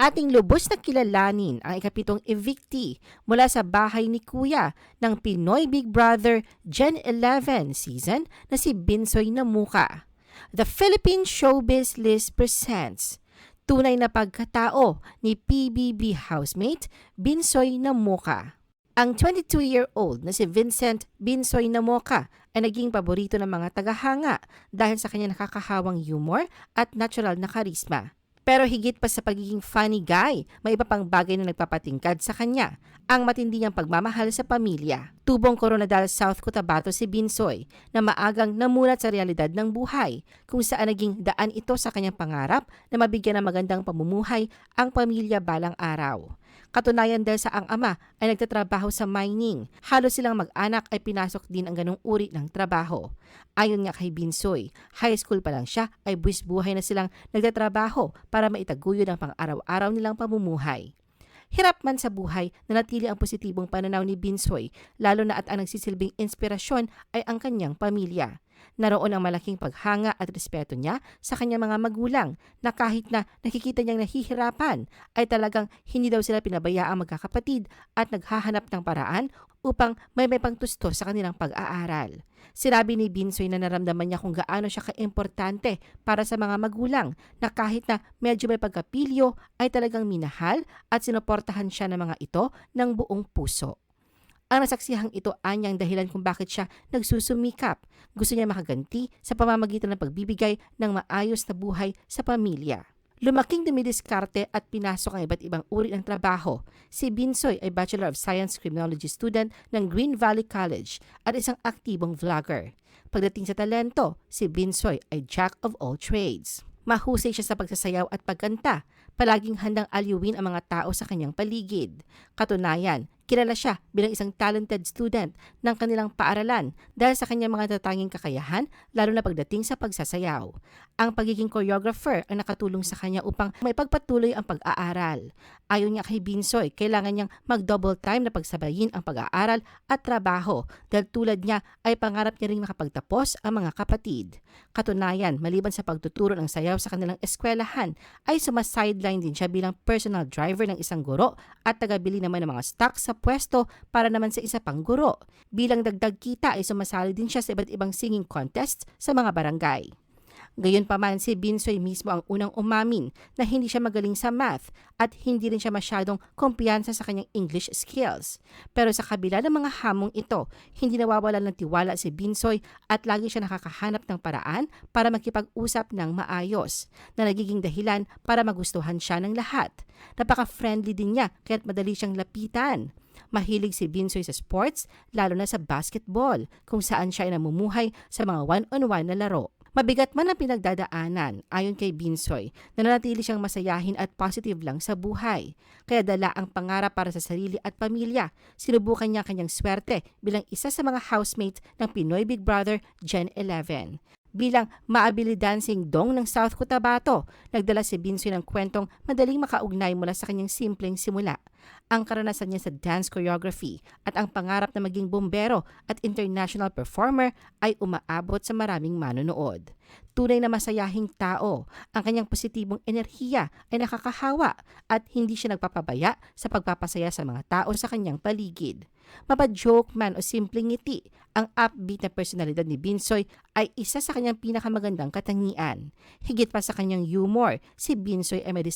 Ating lubos na kilalanin ang ikapitong evictee mula sa bahay ni Kuya ng Pinoy Big Brother Gen 11 season na si Binsoy Namuka. The Philippine Showbiz List presents tunay na pagkatao ni PBB housemate Binsoy Namuka. Ang 22-year-old na si Vincent Binsoy Namoka ay naging paborito ng mga tagahanga dahil sa kanyang nakakahawang humor at natural na karisma. Pero higit pa sa pagiging funny guy, may iba pang bagay na nagpapatingkad sa kanya, ang matindi niyang pagmamahal sa pamilya. Tubong Coronadal South Cotabato si Binsoy na maagang namulat sa realidad ng buhay kung saan naging daan ito sa kanyang pangarap na mabigyan ng magandang pamumuhay ang pamilya balang araw. Katunayan dahil sa ang ama ay nagtatrabaho sa mining, halos silang mag-anak ay pinasok din ang ganong uri ng trabaho. Ayon nga kay Binsoy, high school pa lang siya ay buwis buhay na silang nagtatrabaho para maitaguyod ang pang-araw-araw nilang pamumuhay. Hirap man sa buhay, nanatili ang positibong pananaw ni Binsoy, lalo na at ang nagsisilbing inspirasyon ay ang kanyang pamilya. Naroon ang malaking paghanga at respeto niya sa kanyang mga magulang na kahit na nakikita niyang nahihirapan ay talagang hindi daw sila pinabayaang magkakapatid at naghahanap ng paraan upang may may pangtusto sa kanilang pag-aaral. Sinabi ni Binsoy na naramdaman niya kung gaano siya kaimportante para sa mga magulang na kahit na medyo may pagkapilyo ay talagang minahal at sinuportahan siya ng mga ito ng buong puso. Ang nasaksihang ito anyang dahilan kung bakit siya nagsusumikap. Gusto niya makaganti sa pamamagitan ng pagbibigay ng maayos na buhay sa pamilya. Lumaking dumidiskarte at pinasok ang iba't ibang uri ng trabaho. Si Binsoy ay Bachelor of Science Criminology student ng Green Valley College at isang aktibong vlogger. Pagdating sa talento, si Binsoy ay Jack of all trades. Mahusay siya sa pagsasayaw at pagkanta. Palaging handang aliwin ang mga tao sa kanyang paligid. Katunayan, Kilala siya bilang isang talented student ng kanilang paaralan dahil sa kanyang mga tatanging kakayahan lalo na pagdating sa pagsasayaw. Ang pagiging choreographer ang nakatulong sa kanya upang may pagpatuloy ang pag-aaral. Ayon niya kay Binsoy, kailangan niyang mag-double time na pagsabayin ang pag-aaral at trabaho dahil tulad niya ay pangarap niya rin makapagtapos ang mga kapatid. Katunayan, maliban sa pagtuturo ng sayaw sa kanilang eskwelahan, ay sumasideline din siya bilang personal driver ng isang guro at tagabili naman ng mga stock sa pwesto para naman sa isa pang guro. Bilang dagdag kita ay sumasali din siya sa iba't ibang singing contests sa mga barangay. Gayunpaman si Binsoy mismo ang unang umamin na hindi siya magaling sa math at hindi rin siya masyadong kumpiyansa sa kanyang English skills. Pero sa kabila ng mga hamong ito, hindi nawawalan ng tiwala si Binsoy at lagi siya nakakahanap ng paraan para makipag-usap ng maayos na nagiging dahilan para magustuhan siya ng lahat. Napaka-friendly din niya kaya't madali siyang lapitan. Mahilig si Binsoy sa sports, lalo na sa basketball, kung saan siya ay namumuhay sa mga one-on-one na laro. Mabigat man ang pinagdadaanan, ayon kay Binsoy, nananatili siyang masayahin at positive lang sa buhay. Kaya dala ang pangarap para sa sarili at pamilya. Sinubukan niya kanyang swerte bilang isa sa mga housemates ng Pinoy Big Brother Gen 11 bilang maabili dancing dong ng South Cotabato. Nagdala si Binsoy ng kwentong madaling makaugnay mula sa kanyang simpleng simula. Ang karanasan niya sa dance choreography at ang pangarap na maging bombero at international performer ay umaabot sa maraming manonood. Tunay na masayahing tao, ang kanyang positibong enerhiya ay nakakahawa at hindi siya nagpapabaya sa pagpapasaya sa mga tao sa kanyang paligid. Mapajoke man o simpleng ngiti, ang upbeat na personalidad ni Binsoy ay isa sa kanyang pinakamagandang katangian. Higit pa sa kanyang humor, si Binsoy ay may.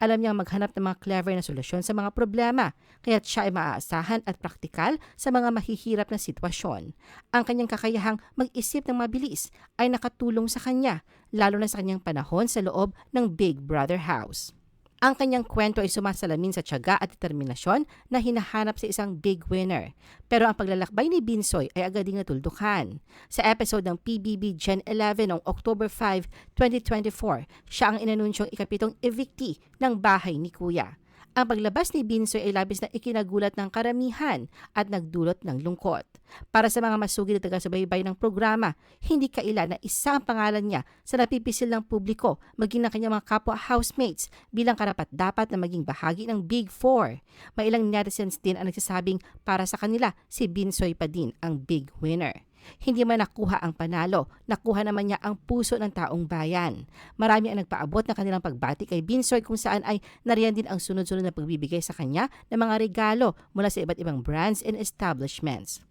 Alam niyang maghanap ng mga clever na solusyon sa mga problema, kaya't siya ay maaasahan at praktikal sa mga mahihirap na sitwasyon. Ang kanyang kakayahang mag-isip ng mabilis ay nakatulong sa kanya, lalo na sa kanyang panahon sa loob ng Big Brother House. Ang kanyang kwento ay sumasalamin sa tiyaga at determinasyon na hinahanap sa isang big winner. Pero ang paglalakbay ni Binsoy ay agad ding natuldukan. Sa episode ng PBB Gen 11 noong October 5, 2024, siya ang inanunsyong ikapitong evictee ng bahay ni Kuya. Ang paglabas ni Binsoy ay labis na ikinagulat ng karamihan at nagdulot ng lungkot. Para sa mga masugid na taga-subaybay ng programa, hindi kaila na isa ang pangalan niya sa napipisil ng publiko maging ng kanyang mga kapwa housemates bilang karapat-dapat na maging bahagi ng Big Four. May ilang netizens din ang nagsasabing para sa kanila si Binsoy pa din ang big winner. Hindi man nakuha ang panalo, nakuha naman niya ang puso ng taong bayan. Marami ang nagpaabot ng kanilang pagbati kay Binsoy kung saan ay nariyan din ang sunod-sunod na pagbibigay sa kanya ng mga regalo mula sa iba't ibang brands and establishments.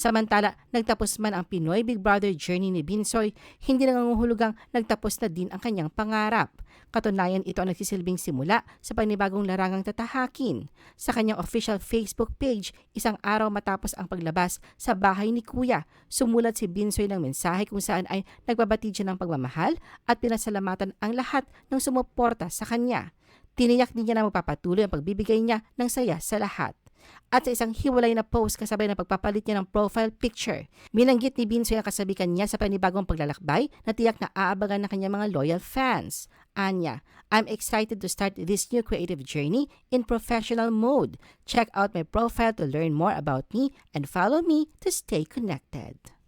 Samantala, nagtapos man ang Pinoy Big Brother journey ni Binsoy, hindi nanganguhulugang nagtapos na din ang kanyang pangarap. Katunayan ito ang nagsisilbing simula sa panibagong larangang tatahakin. Sa kanyang official Facebook page, isang araw matapos ang paglabas sa bahay ni Kuya, sumulat si Binsoy ng mensahe kung saan ay nagbabati siya ng pagmamahal at pinasalamatan ang lahat ng sumuporta sa kanya. Tiniyak din niya na magpapatuloy ang pagbibigay niya ng saya sa lahat. At sa isang hiwalay na post kasabay ng pagpapalit niya ng profile picture, binanggit ni Binsoy ang kasabikan niya sa panibagong paglalakbay na tiyak na aabangan ng kanyang mga loyal fans. Anya, I'm excited to start this new creative journey in professional mode. Check out my profile to learn more about me and follow me to stay connected.